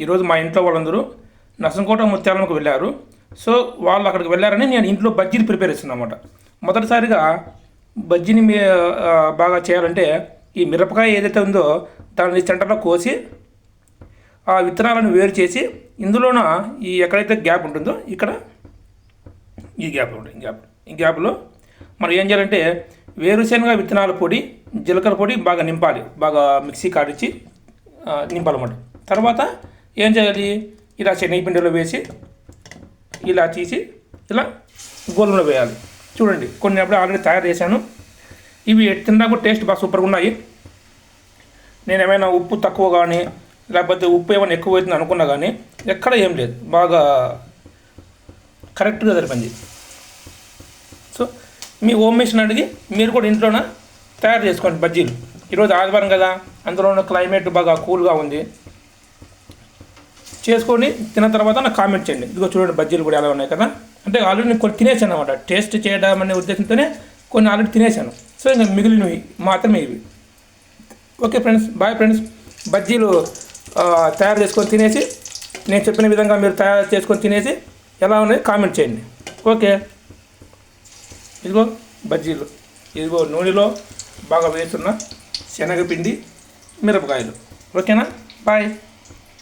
ఈరోజు మా ఇంట్లో వాళ్ళందరూ నసంకోట ముత్యాలకు వెళ్ళారు. సో వాళ్ళు అక్కడికి వెళ్ళారని నేను ఇంట్లో బజ్జీలు ప్రిపేర్ చేస్తున్నాను అనమాట మొదటిసారిగా బజ్జీని మీ బాగా చేయాలంటే ఈ మిరపకాయ ఏదైతే ఉందో దాన్ని సెంటర్లో కోసి ఆ విత్తనాలను వేరు చేసి ఇందులోన ఈ ఎక్కడైతే గ్యాప్ ఉంటుందో ఇక్కడ ఈ గ్యాప్ ఉంటుంది ఈ గ్యాప్. ఈ గ్యాప్లో మనం ఏం చేయాలంటే వేరుశనగ విత్తనాల పొడి జీలకర్ర పొడి బాగా నింపాలి బాగా మిక్సీ కాడిచ్చి నింపాలన్నమాట. తర్వాత ఏం చేయాలి? ఇలా శనగపిండిలో వేసి ఇలా తీసి ఇలా గోధుమలో వేయాలి. చూడండి కొన్ని అప్పుడు ఆల్రెడీ తయారు చేశాను. ఇవి తిన్నాక టేస్ట్ బాగా సూపర్గా ఉన్నాయి. నేను ఏమైనా ఉప్పు తక్కువ కానీ లేకపోతే ఉప్పు ఏమైనా ఎక్కువ అవుతుంది అనుకున్నా కానీ ఎక్కడ ఏం లేదు. బాగా కరెక్ట్గా సరిపోయింది. సో మీ హోమ్ మిషన్ అడిగి మీరు కూడా ఇంట్లోనే తయారు చేసుకోండి బజ్జీలు. ఈరోజు ఆదివారం కదా అందులో క్లైమేట్ బాగా కూల్గా ఉంది. చేసుకొని తిన్న తర్వాత నాకు కామెంట్ చేయండి. ఇదిగో చూడండి బజ్జీలు కూడా ఎలా ఉన్నాయి కదా. అంటే ఆల్రెడీ నేను కొన్ని తినేసాను అనమాట టేస్ట్ చేయడం అనే ఉద్దేశంతోనే కొన్ని ఆల్రెడీ తినేసాను. సో ఇంకా మిగిలినవి మాత్రమే ఇవి. ఓకే ఫ్రెండ్స్ బాయ్ ఫ్రెండ్స్ బజ్జీలు తయారు చేసుకొని తినేసి నేను చెప్పిన విధంగా మీరు తయారు చేసుకొని తినేసి ఎలా ఉన్నాయి కామెంట్ చేయండి. ఓకే ఇదిగో బజ్జీలు. ఇదిగో నూనెలో బాగా వేస్తున్న శనగపిండి మిరపకాయలు. ఓకేనా బాయ్